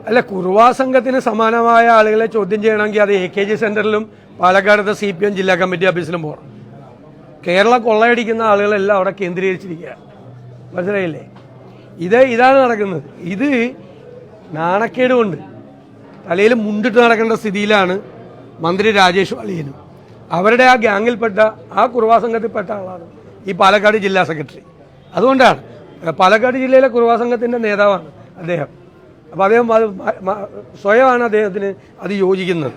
അല്ല കുറുവാ സംഘത്തിന് സമാനമായ ആളുകളെ ചോദ്യം ചെയ്യണമെങ്കിൽ അത് എ കെ ജി സെന്ററിലും പാലക്കാടത്തെ സി പി എം ജില്ലാ കമ്മിറ്റി ഓഫീസിലും പോകണം. കേരളം കൊള്ളയടിക്കുന്ന ആളുകളെല്ലാം അവിടെ കേന്ദ്രീകരിച്ചിരിക്കുക മനസ്സിലായില്ലേ? ഇത് ഇതാണ് നടക്കുന്നത്. ഇത് നാണക്കേട് കൊണ്ട് തലയിൽ മുണ്ടിട്ട് നടക്കേണ്ട സ്ഥിതിയിലാണ് മന്ത്രി രാജേഷ് വാളിയനും അവരുടെ ആ ഗ്യാങ്ങിൽപ്പെട്ട ആ കുറുവാ സംഘത്തിൽപ്പെട്ട ആളാണ് ഈ പാലക്കാട് ജില്ലാ സെക്രട്ടറി. അതുകൊണ്ടാണ് പാലക്കാട് ജില്ലയിലെ കുറുവാ സംഘത്തിന്റെ നേതാവാണ് അദ്ദേഹം. അപ്പോൾ അദ്ദേഹം അത് സ്വയമാണ് അദ്ദേഹത്തിന് അത് യോജിക്കുന്നത്.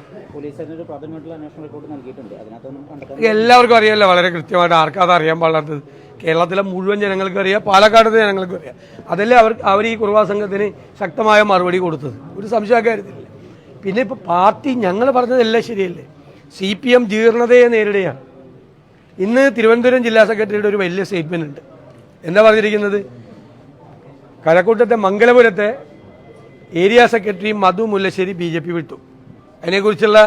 എല്ലാവർക്കും അറിയാമല്ലോ വളരെ കൃത്യമായിട്ട് ആർക്കും അറിയാൻ പാടാത്തത് കേരളത്തിലെ മുഴുവൻ ജനങ്ങൾക്കും അറിയാം പാലക്കാടത്തെ ജനങ്ങൾക്കും അറിയാം. അതല്ലേ അവർ അവർ ഈ കുറുവാ സംഘത്തിന് ശക്തമായ മറുപടി കൊടുത്തത്. ഒരു സംശയക്കാര്യത്തില്ല പിന്നെ ഇപ്പോൾ പാർട്ടി ഞങ്ങൾ പറഞ്ഞതെല്ലാം ശരിയല്ലേ? സി പി എം ജീർണതയെ നേരിടുകയാണ്. ഇന്ന് തിരുവനന്തപുരം ജില്ലാ സെക്രട്ടറിയുടെ ഒരു വലിയ സ്റ്റേറ്റ്മെന്റ് ഉണ്ട്. എന്താ പറഞ്ഞിരിക്കുന്നത്? കഴക്കൂട്ടത്തെ മംഗലപുരത്തെ area secretary Madhu Mullassery B J P വിട്ടു. അതിനെക്കുറിച്ചുള്ള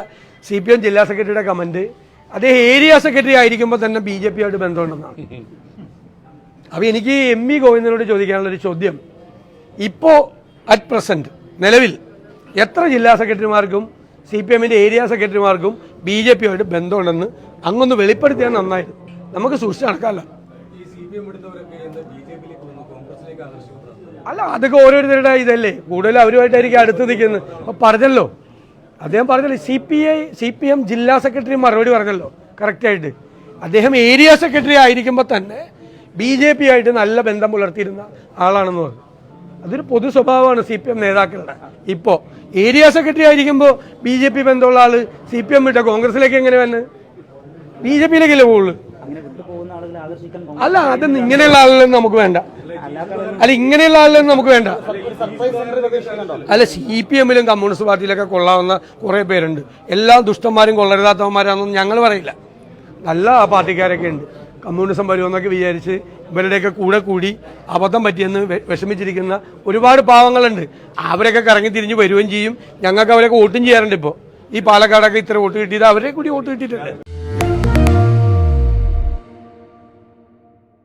സി പി എം ജില്ലാ സെക്രട്ടറിയുടെ കമന്റ് അദ്ദേഹം ഏരിയ സെക്രട്ടറി ആയിരിക്കുമ്പോൾ തന്നെ ബി ജെ പിയായിട്ട് ബന്ധമുണ്ടെന്നാണ്. അപ്പോൾ എനിക്ക് എം വി ഗോവിന്ദനോട് ചോദിക്കാനുള്ള ഒരു ചോദ്യം. ഇപ്പോൾ അറ്റ് പ്രസന്റ് നിലവിൽ എത്ര ജില്ലാ സെക്രട്ടറിമാർക്കും സി പി എമ്മിന്റെ ഏരിയ സെക്രട്ടറിമാർക്കും ബി ജെ പിയുമായിട്ട് ബന്ധമുണ്ടെന്ന് അങ്ങൊന്ന് വെളിപ്പെടുത്തിയാൽ നന്നായിരുന്നു. നമുക്ക് സൂക്ഷിച്ച് നടക്കാമല്ലോ. അല്ല അതൊക്കെ ഓരോരുത്തരുടെ ഇതല്ലേ? കൂടുതൽ അവരുമായിട്ടായിരിക്കും അടുത്ത് നിൽക്കുന്നത്. അപ്പൊ പറഞ്ഞല്ലോ. അദ്ദേഹം പറഞ്ഞല്ലോ C P I C P M ജില്ലാ സെക്രട്ടറി മറുപടി പറഞ്ഞല്ലോ കറക്റ്റായിട്ട്. അദ്ദേഹം ഏരിയ സെക്രട്ടറി ആയിരിക്കുമ്പോൾ തന്നെ ബി ജെ പി ആയിട്ട് നല്ല ബന്ധം പുലർത്തിയിരുന്ന ആളാണെന്ന് പറഞ്ഞു. അതൊരു പൊതു സ്വഭാവമാണ് സി പി എം നേതാക്കളുടെ. ഇപ്പോൾ ഏരിയ സെക്രട്ടറി ആയിരിക്കുമ്പോൾ ബി ജെ പി ബന്ധമുള്ള ആൾ സി പി എം വിട്ട കോൺഗ്രസിലേക്ക് എങ്ങനെ വന്ന്? ബി ജെ പിയിലേക്കല്ലേ പോകുള്ളൂ അല്ല അത് ഇങ്ങനെയുള്ള ആളുകളൊന്നും നമുക്ക് വേണ്ട. അല്ല ഇങ്ങനെയുള്ള ആളുകളൊന്നും നമുക്ക് വേണ്ട. അല്ല സി പി എമ്മിലും കമ്മ്യൂണിസ്റ്റ് പാർട്ടിയിലൊക്കെ കൊള്ളാവുന്ന കുറേ പേരുണ്ട്. എല്ലാ ദുഷ്ടന്മാരും കൊള്ളരുതാത്തവന്മാരാണെന്നും ഞങ്ങൾ പറയില്ല. നല്ല ആ പാർട്ടിക്കാരൊക്കെ ഉണ്ട്. കമ്മ്യൂണിസം വരുമെന്നൊക്കെ വിചാരിച്ച് ഇവരുടെയൊക്കെ കൂടെ കൂടി അബദ്ധം പറ്റിയെന്ന് വിഷമിച്ചിരിക്കുന്ന ഒരുപാട് പാവങ്ങളുണ്ട്. അവരൊക്കെ കറങ്ങി തിരിഞ്ഞ് വരികയും ചെയ്യും. ഞങ്ങൾക്ക് അവരൊക്കെ വോട്ടും ചെയ്യാറുണ്ട് ഇപ്പോൾ ഈ പാലക്കാടൊക്കെ ഇത്ര വോട്ട് കിട്ടിയത് അവരെ കൂടി വോട്ട് കിട്ടിയിട്ടുണ്ട്.